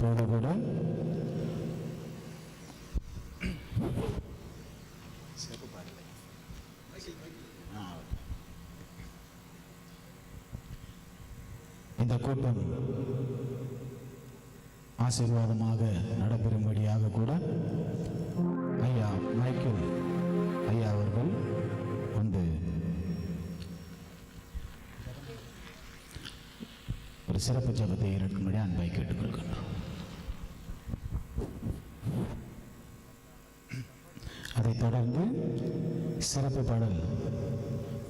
இப்போது கூட இந்த கூட்டம் ஆசீர்வாதமாக நடைபெறும்படியாக கூட ஐயா மைக்கேல் ஐயா அவர்கள் வந்து ஒரு சிறப்பு ஜபத்தை இருக்கும்படி அன்பை கேட்டுக்கொள்கின்றோம் தொடர்ந்து சிறப்பு பாடல்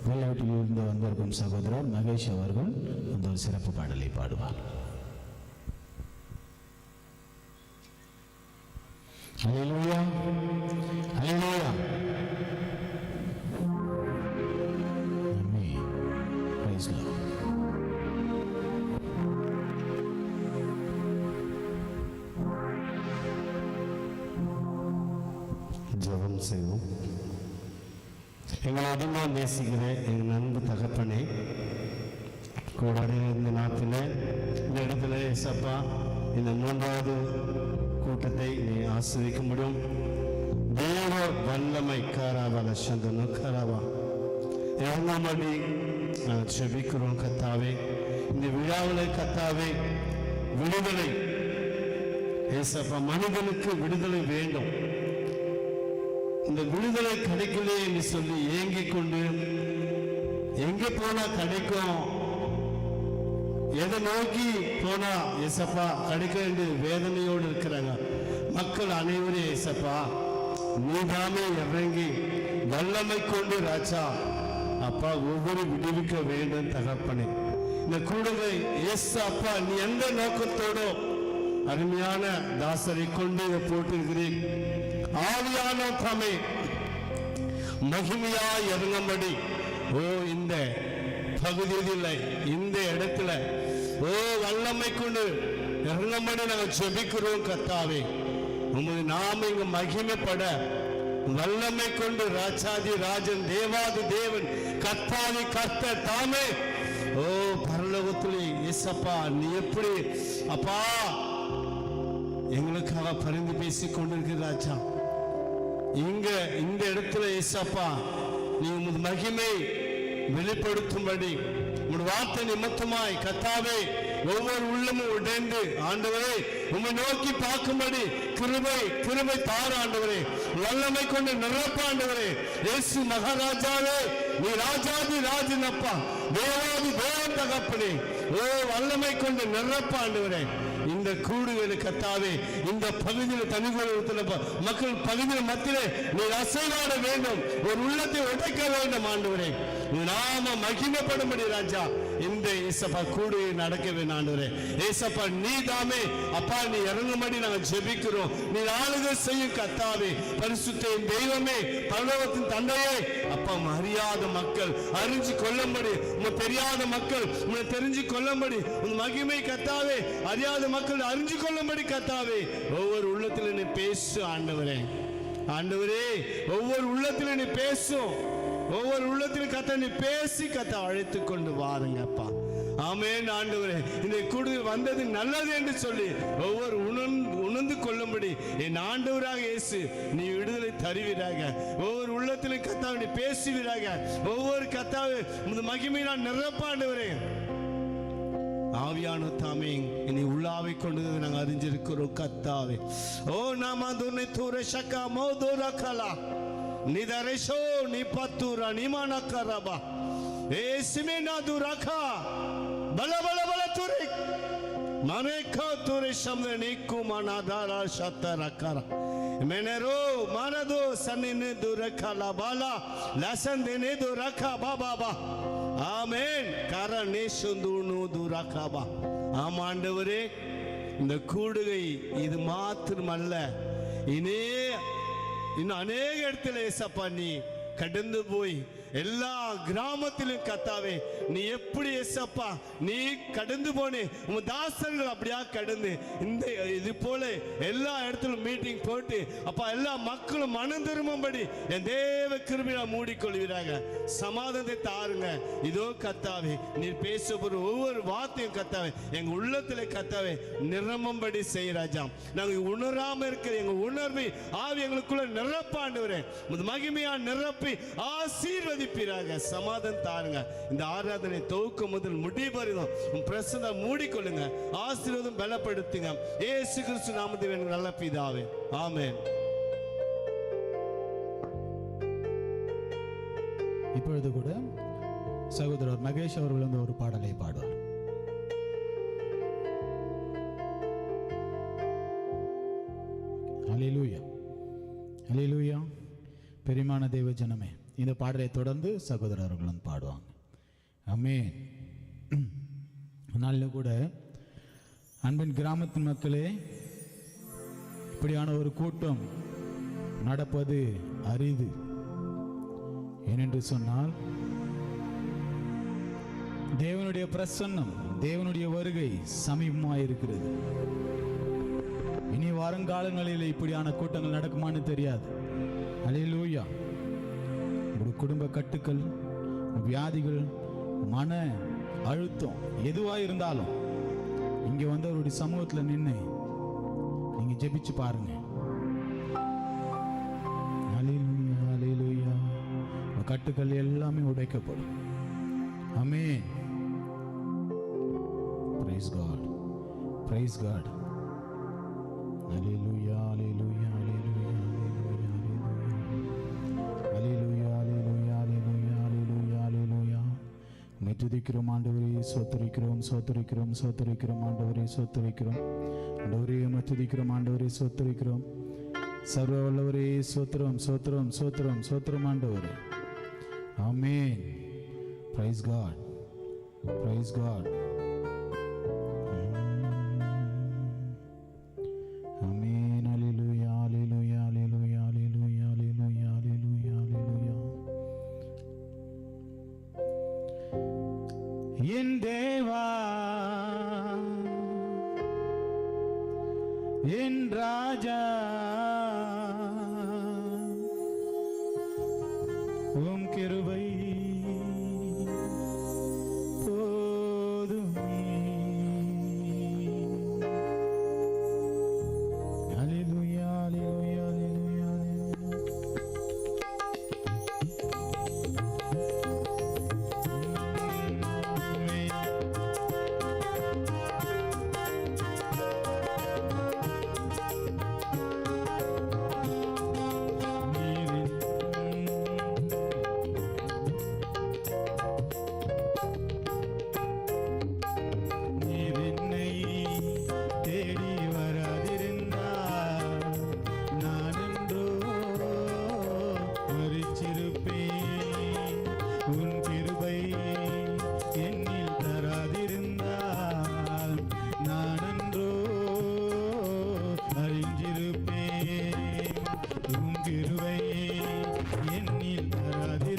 வெள்ளாட்டில் இருந்து வந்திருக்கும் சகோதரர் மகேஷ் அவர்கள் அந்த ஒரு சிறப்பு பாடலை பாடுவார் Hallelujah. Hallelujah. ஜெபம் செய்வோம். எங்களை அதிகமாக நேசிக்கிற எங்கள் அன்பு தகப்பனே கூட இந்த நாட்டில் இந்த இடத்துல ஏசப்பா இந்த மூன்றாவது கூட்டத்தை நீ ஆசிரிக்க முடியும் தேவ வல்லமை காராவா லட்சந்தனு காராவா இறங்காமடி நாங்கள் செபிக்கிறோம் கத்தாவே. இந்த விழாவில் கத்தாவே விடுதலை. ஏசப்பா மனிதனுக்கு விடுதலை வேண்டும். இந்த விடுதலை கிடைக்கலையே என்று சொல்லி ஏங்கிக் கொண்டு எங்க போனா கிடைக்கும்? எதை நோக்கி போனா எசப்பா கிடைக்கும் என்று வேதனையோடு இருக்கிறாங்க. மக்கள் அனைவரும் ஏசப்பா நீதாமே இறங்கி வல்லமை கொண்டு ராஜா. அப்பா ஒவ்வொரு விடுவிக்க வேண்டும் தகப்பனே. இந்த கூடுதலை எஸ் அப்பா நீ எந்த நோக்கத்தோடோ அருமையான தாசரை கொண்டு போட்டிருக்கிறேன். ஆவியான தாமே மகிமையா இறங்கும்படி. ஓ இந்த பகுதியில் இந்த இடத்துல ஓ வல்லமை கொண்டு இறங்கும்படி நாங்கள் செபிக்கிறோம் கத்தாவே உமது நாம இங்க மகிமைப்பட. வல்லமை கொண்டு ராஜாதி ராஜன் தேவாதி தேவன் கத்தாதி கர்த்த தாமே. ஓ பரலோகத்திலே இயேசப்பா நீ எப்படி? அப்பா எங்களுக்காக பரிந்து பேசி கொண்டிருக்கிற ராஜா. இங்க இந்த இடத்துல ஏசப்பா நீ உமது மகிமை வெளிப்படுத்தும்படி உன் வார்த்தை நிமித்தமாய் கத்தாவே ஒவ்வொரு உள்ளமும் உடைந்து ஆண்டவரே உம்மை நோக்கி பார்க்கும்படி கிருபை கிருபை தார ஆண்டவரே. வல்லமை கொண்டு நிரப்பாண்டவரே இயேசு மகாராஜாவே நீ ராஜாதி ராஜனப்பா. தேவாதி தேவன் தகப்பனே. ஓ வல்லமை கொண்டு நிரப்பாண்டவரே இந்த கூடுகளை கத்தாவே இந்த பகுதியில் தனிகுலத்தில் மக்கள் பகுதியில் மத்தியிலே நீ அசைவாட வேண்டும். ஒரு உள்ளத்தை உடைக்க வேண்டும் ஆண்டவரே. நாம மகிமைப்படும்படி ராஜா. இந்த ஏசப்பா கூட நடக்க வேண்டும் ஏசப்பா நீ தாமே அப்பா நீ இறங்கும்படி நாங்கள் ஜெபிக்கிறோம். நீ ஆளுக செய்யும் கத்தாவே பரிசுத்த தெய்வமே பரலோகத்தின் தந்தையே. அப்பா அறியாத மக்கள் அறிஞ்சு கொள்ளும்படி உங்க தெரியாத மக்கள் உன்னை தெரிஞ்சு கொள்ளும்படி உன் மகிமை கத்தாவே அறியாத மக்கள் அறிஞ்சு கொள்ளும்படி கத்தாவே ஒவ்வொரு உள்ளத்தில் நீ பேசு ஆண்டவரே. ஆண்டவரே ஒவ்வொரு உள்ளத்தில் நீ பேசும் ஒவ்வொரு உள்ளத்திலும் கத்த நீ பேசி கத்த அழைத்து கொண்டு வாருங்கப்பா. ஆமென் ஆண்டவரே. இந்த கூடு வந்தது நல்லது என்று சொல்லி ஒவ்வொரு உணர்ந்து உணர்ந்து கொள்ளும்படி என் ஆண்டவராக இயேசு நீ விடுதலை தருவீராக. ஒவ்வொரு உள்ளத்திலும் கத்தாவை நீ பேசுவீராக. ஒவ்வொரு கத்தாவை இந்த மகிமை நான் நிரப்பாண்டவரே. ஆவியான தாமே இனி உள்ளாவை கொண்டு நாங்கள் அறிஞ்சிருக்கிறோம் கத்தாவே. ஓ நாம துணை தூர சக்கா மோ தூர கலா நிதரேஷோ நீ பத்தூரா நிமான கரபா ஏ சிமேனா துரகா பல பல பல துரை மனேக துரை சம்த நீக்கு மனாதாரா சத்தர கர மெனரோ மனதோ சன்னினு துரகலா பாலா லசன் தினே துரகா பாபா பா ஆமென் கரணே சுந்துணு துரகாபா ஆமா ஆண்டவரே இந்த கூடுகை இது மாத்திரமல்ல இனே இன்னும் அநேக இடத்துல ஏசப்பா நீ கடந்து போய் எல்லா கிராமத்திலும் கத்தாவே நீ எப்படி எஸ்அப்பா நீ கடந்து போனே. உன் தாசர்கள் அப்படியா கடந்து? இந்த இது போல எல்லா இடத்துலும் மீட்டிங் போட்டு அப்பா எல்லா மக்களும் மனம் திரும்பும்படி என் தேவ கிருமியா மூடிக்கொள்கிறாங்க. சமாதானத்தை தாருங்க. இதோ கத்தாவே நீ பேச போற ஒவ்வொரு வார்த்தையும் கத்தாவே எங்க உள்ளத்துல கத்தாவே நிரம்பும்படி செய் நாங்க உணராம இருக்கிற எங்க உணர்வை ஆவி எங்களுக்குள்ள நிரப்பாண்டுவரேன் உமது மகிமையா நிரப்பி ஆசீர்வதிப்பீராக சமாதானம் தாருங்க. இந்த ஆராதனை தொகுக்க முதல் முடிவரையும் உன் பிரசனை மூடிக்கொள்ளுங்க. ஆசீர்வாதம் பலப்படுத்துங்க. ஏசு கிறிஸ்து நாமத்தில் எனக்கு நல்ல பிதாவே. ஆமேன். இப்பொழுது கூட சகோதரர் மகேஷ் அவர்கள் வந்து ஒரு பாடலை பாடுவார். அலிலூயா அலிலூயா பெரியமான தெய்வ ஜனமே. இந்த பாடலை தொடர்ந்து சகோதரர்கள் வந்து பாடுவாங்க. அமே நாளில் கூட அன்பின் கிராமத்து மக்களே இப்படியான ஒரு கூட்டம் நடப்பது அரிது. ஏனென்று சொன்னால் தேவனுடைய பிரசன்னம் தேவனுடைய வருகை சமீபமாக இருக்கிறது இனி வருங்காலங்களில் இப்படியான கூட்டங்கள் நடக்குமான்னு தெரியாது. அலையிலூயா குடும்ப கட்டுக்கள் வியாதிகள் மன அழுத்தம் எதுவாக இருந்தாலும் இங்கே வந்து அவருடைய சமூகத்தில் நின்று நீங்கள் ஜெபிச்சு பாருங்க. கட்டுக்கள் எல்லாமே உடைக்கப்படும். அமே பிரைஸ் காட் பிரைஸ் காட் துதிக்கிறோம் ஆண்டவரே சோத்தரிக்கிறோம் சோத்தரிக்கிறோம் சோத்தரிக்கிறோம் ஆண்டவரே சோத்தரிக்கிறோம். ஆண்டவரே உம்மை துதிக்கிறோம் ஆண்டவரே சோத்தரிக்கிறோம். சர்வ வல்லவரே சோத்திரம் சோத்திரம் சோத்திரம் சோத்திரம் ஆண்டவரே. ஆமேன். பிரைஸ் காட் பிரைஸ் காட் என் தேவா என்றா নীল ধারা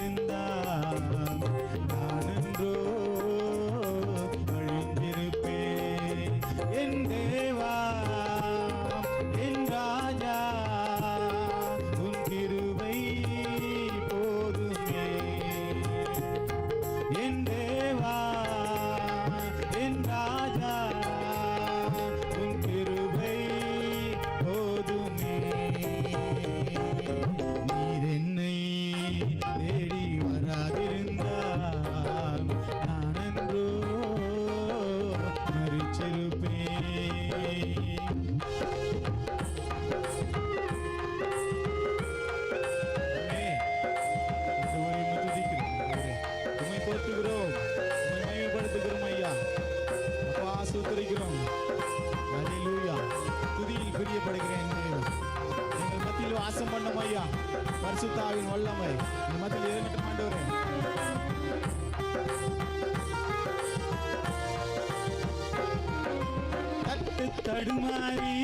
தடுமாறி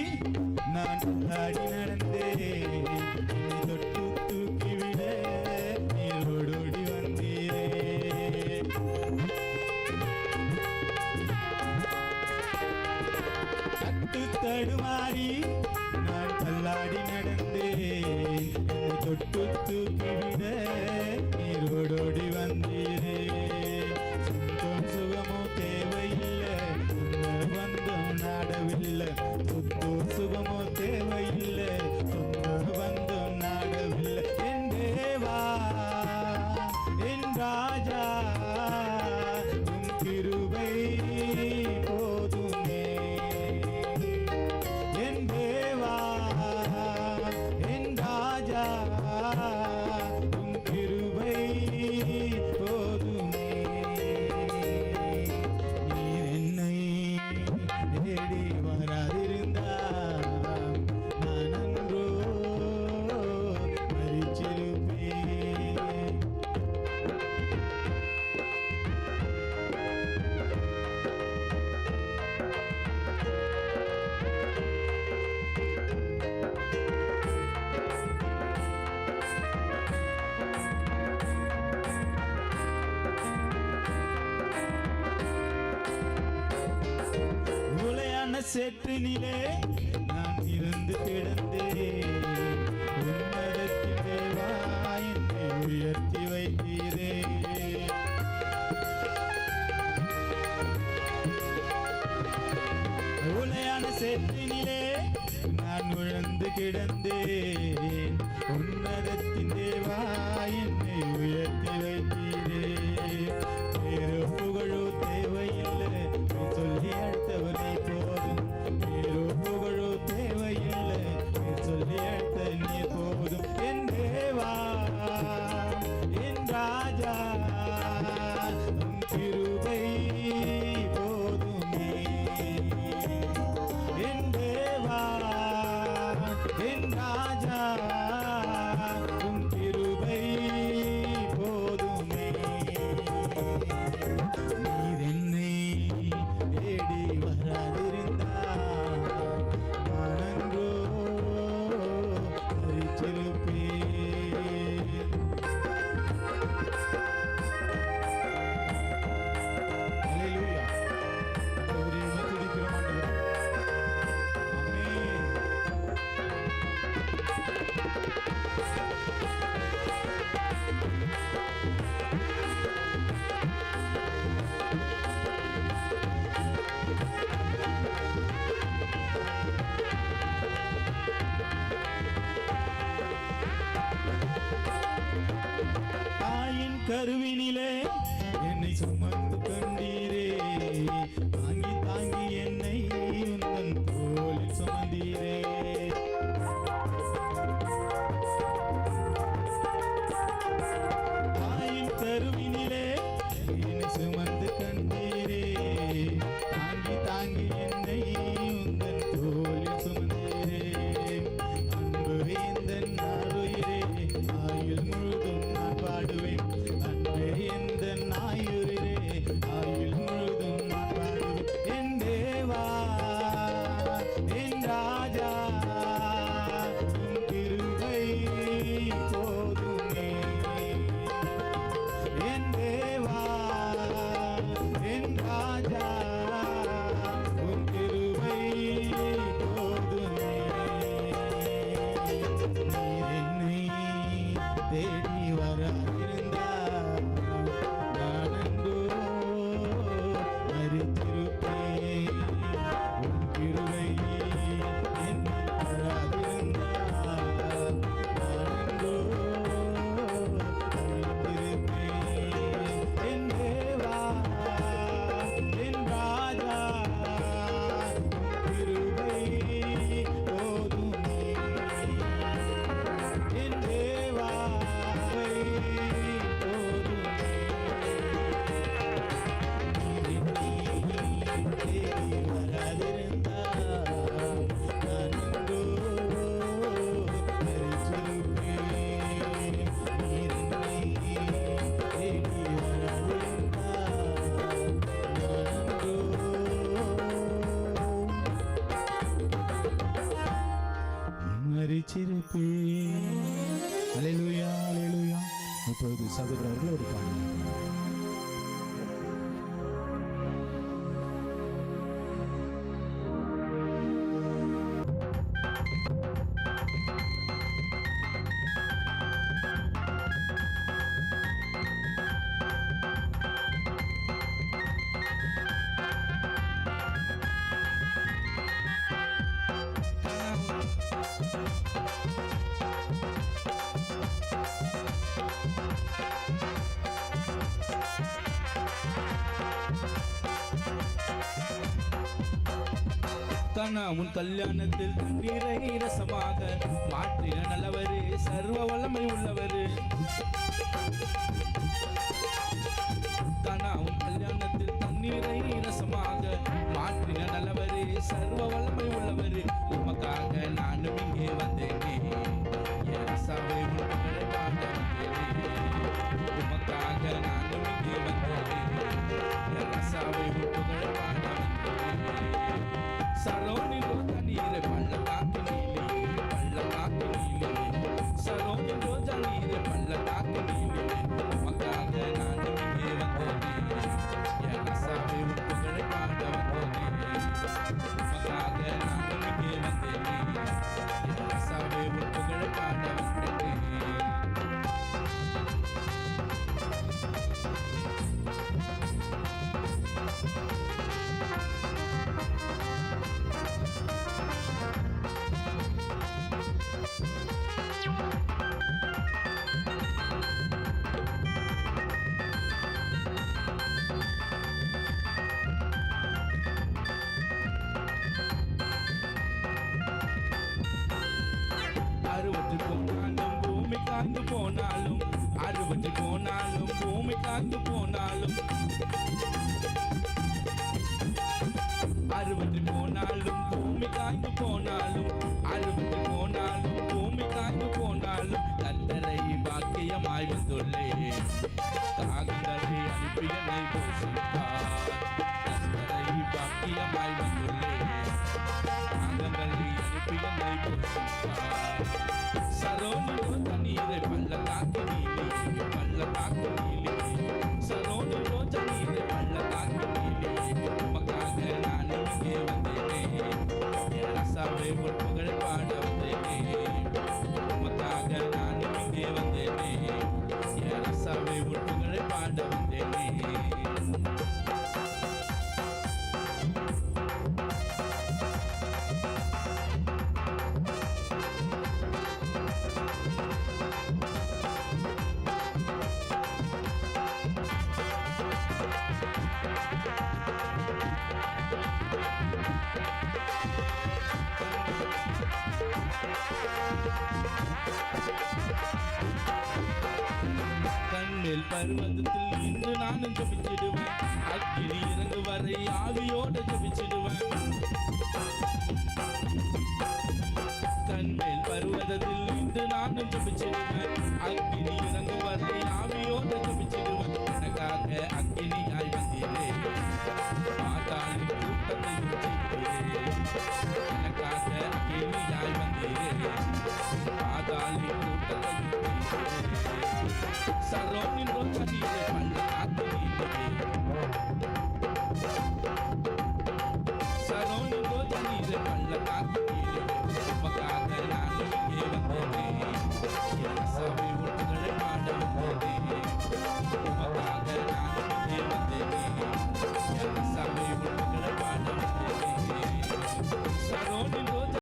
நான் ஆடி நடந்தேன். தொட்டு தூக்கிவிட நீரோடோடி வந்தீரே. தட்டு தடுமாறி சேற்றினிலே நான் இருந்து கிடந்தேன். உயர்த்தி வைத்தீரே. உலையான சேற்றினிலே நான் விழுந்து கிடந்தேன். உன்னதத்தின் தேவா என்னை உயர்த்தி வை so much. Será நிலைத்திருப்பேன் அலையிலுயா அலையிலுயா இப்பொழுது சகோதரர்கள் ஒரு பாடல். கனா உன் கல்யாணத்தில் தண்ணீரை ரசமாக. மாற்றின நல்லவரே சர்வ வல்லமை உள்ளவரே. தானா? உன் கல்யாணத்தில் தண்ணீரை ரசமாக. மாற்றின நல்லவரே சர்வ வல்லமை உள்ளவரே. உமக்காக நானும் இங்கே வந்தேனே. சபை உமக்காக நானும் இங்கே வந்தேனே. என் மேல் பருவத்தில் இன்று நானும் ஜபிச்சிடுவேன். அக்கினி இறங்கு வரை ஆவியோட ஜபிச்சிடுவேன். கண்மேல் பர்வதத்தில் இன்று நானும் ஜபிச்சிடுவேன். அக்கினி இறங்கு வரை ஆவியோட ஜபிச்சிடுவேன். எனக்காக அக்கினியாய் வந்தீரே மாதாவின் கூட்டத்தை சரோனின் ரோஜனிலே பள்ளத்தாக்கு நீலே சரோனின் ரோஜனிலே பள்ளத்தாக்கு